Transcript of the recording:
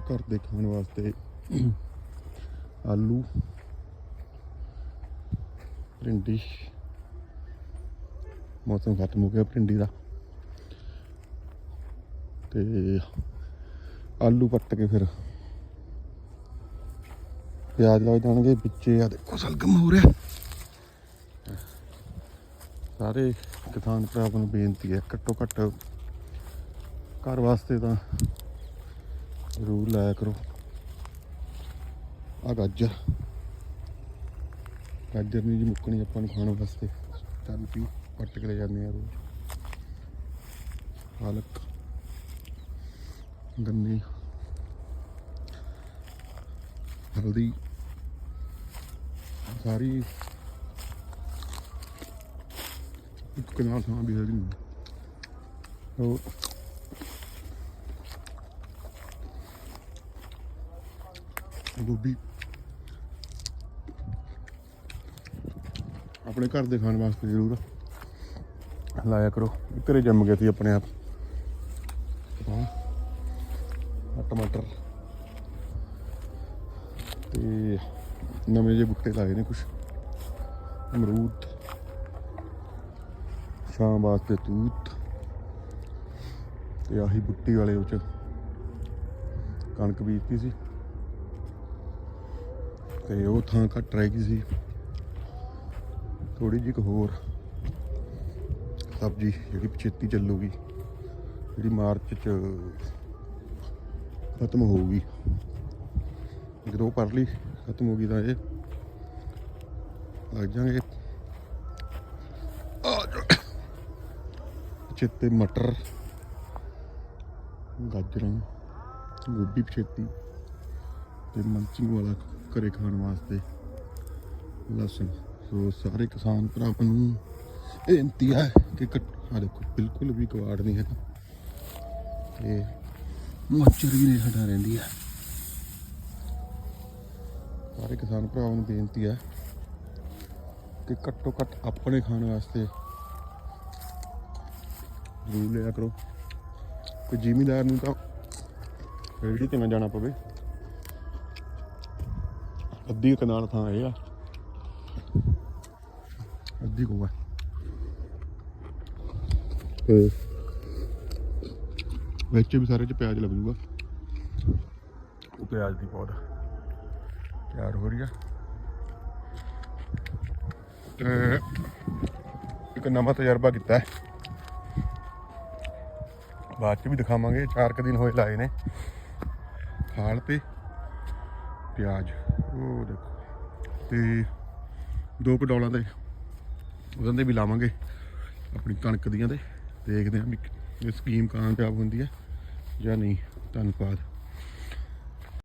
ਘਰ ਦੇ ਖਾਣ ਵਾਸਤੇ ਆਲੂ, ਭਿੰਡੀ, ਮੌਸਮ ਖਤਮ ਹੋ ਗਿਆ ਭਿੰਡੀ ਦਾ। ਤੇ ਆਲੂ ਪੱਟ ਕੇ ਫਿਰ ਪਿਆਜ਼ ਲੱਗ ਜਾਣਗੇ, ਵਿੱਚੇ ਆ ਦੇਖੋ ਸਲਗਮ ਹੋ ਰਿਹਾ। ਸਾਰੇ ਕਿਸਾਨ ਭਰਾਵਾਂ ਨੂੰ ਬੇਨਤੀ ਹੈ, ਘੱਟੋ ਘੱਟ ਘਰ ਵਾਸਤੇ ਤਾਂ ਜ਼ਰੂਰ ਲਾਇਆ ਕਰੋ। ਆ ਗਾਜਰ। ਗਾਜਰ ਨਹੀਂ ਜੀ ਮੁੱਕਣੀ ਆਪਾਂ ਨੂੰ ਖਾਣ ਵਾਸਤੇ। ਚੱਲ ਪੀ ਪੱਟ ਕੇ ਲੈ ਜਾਂਦੇ ਆ ਰੋਜ਼। ਪਾਲਕ। ਗੰਨੇ। ਹਲਦੀ। ਸਾਰੀ। ਇੱਕ ਕਨਾਲ ਥਾਂ ਵੀ ਹੈਗੀ। ਉਹ ਗੋਭੀ। ਆਪਣੇ ਘਰ ਦੇ ਖਾਣ ਵਾਸਤੇ ਜ਼ਰੂਰ ਲਾਇਆ ਕਰੋ। ਘਰੇ ਜੰਮ ਗਏ ਸੀ ਆਪਣੇ ਆਪ। ਟਮਾਟਰ। ਤੇ ਨਵੇਂ ਜਿਹੇ ਬੂਟੇ ਲਾਏ ਨੇ ਕੁਛ। ਅਮਰੂਦ। ਸ਼ਾਮ ਵਾਸਤੇ ਤੂਤ। ਤੇ ਆਹੀ ਬੁੱਟੀ ਵਾਲੇ ਉਹ ਚ ਕਣਕ ਬੀਜਤੀ ਸੀ। ਤੇ ਉਹ ਥਾਂ ਘੱਟ ਰਹਿ ਗਈ ਸੀ। ਥੋੜੀ ਜਿਹੀ ਕੁ ਹੋਰ ਸਬਜ਼ੀ ਜਿਹੜੀ ਪਛੇਤੀ ਚੱਲੂਗੀ, ਜਿਹੜੀ ਮਾਰਚ ਚ ਖਤਮ ਹੋਊਗੀ। ਜਦੋਂ ਪਰ ਲਈ ਖਤਮ ਹੋ ਗਈ ਤਾਂ ਇਹ ਲੱਗ ਜਾਣਗੇ। ਆ ਜਾ। ਚਿੱਤੇ ਮਟਰ, ਗਾਜਰਾਂ, ਗੋਭੀ ਪਛੇਤੀ ਤੇ ਮੰਚਿੰਗ ਵਾਲਾ ਘਰੇ ਖਾਣ ਵਾਸਤੇ। ਲਸਣ ਸੋ ਸਾਰੇ ਕਿਸਾਨ ਭਰਾਵਾਂ ਨੂੰ ਬੇਨਤੀ ਹੈ ਕਿ ਆ ਦੇਖੋ, ਬਿਲਕੁਲ ਵੀ ਕਵਾੜ ਨਹੀਂ ਹੈਗਾ। ਤੇ ਮੱਛਰ ਵੀ ਨਹੀਂ ਹਟਾ ਰਹਿੰਦੀ ਹੈ ਸਾਰੇ ਕਿਸਾਨ ਭਰਾਵਾਂ ਨੂੰ ਬੇਨਤੀ ਹੈ ਕਿ ਘੱਟੋ ਘੱਟ ਆਪਣੇ ਖਾਣ ਵਾਸਤੇ ਜ਼ਰੂਰ ਲਿਆ ਕਰੋ। ਕੋਈ ਜ਼ਿਮੀਦਾਰ ਨੂੰ ਤਾਂ ਰੇੜੀ ਤੇ ਨਾ ਜਾਣਾ ਪਵੇ। ਅੱਧੀ ਕਨਾਲ ਥਾਂ ਇਹ ਆ। ਅੱਧੀ ਕੋਆ ਤੇ ਵਿੱਚ ਵੀ ਸਾਰੇ ਚ ਪਿਆਜ਼ ਲੱਗ ਜੂਗਾ। ਉਹ ਪਿਆਜ਼ ਦੀ ਪੌਦ ਤਿਆਰ ਹੋ ਰਹੀ ਆ। ਤੇ ਇੱਕ ਨਵਾਂ ਤਜਰਬਾ ਕੀਤਾ ਹੈ। ਬਾਅਦ ਚ ਵੀ ਦਿਖਾਵਾਂਗੇ। ਚਾਰ ਕੁ ਦਿਨ ਹੋਏ ਲਾਏ ਨੇ। ਖਾਲ ਤੇ ਪਿਆਜ਼। ਉਹ ਦੇਖੋ। ਤੇ ਦੋ ਕੁ ਡੋਲਾਂ ਦੇ ਉਹਨਾਂ ਦੇ ਵੀ ਲਾਵਾਂਗੇ ਆਪਣੀ ਕਣਕ ਦੀਆਂ ਤੇ ਦੇਖਦੇ ਹਾਂ ਵੀ ਇਹ ਸਕੀਮ ਕਾਮਯਾਬ ਹੁੰਦੀ ਹੈ ਜਾਂ ਨਹੀਂ। ਧੰਨਵਾਦ।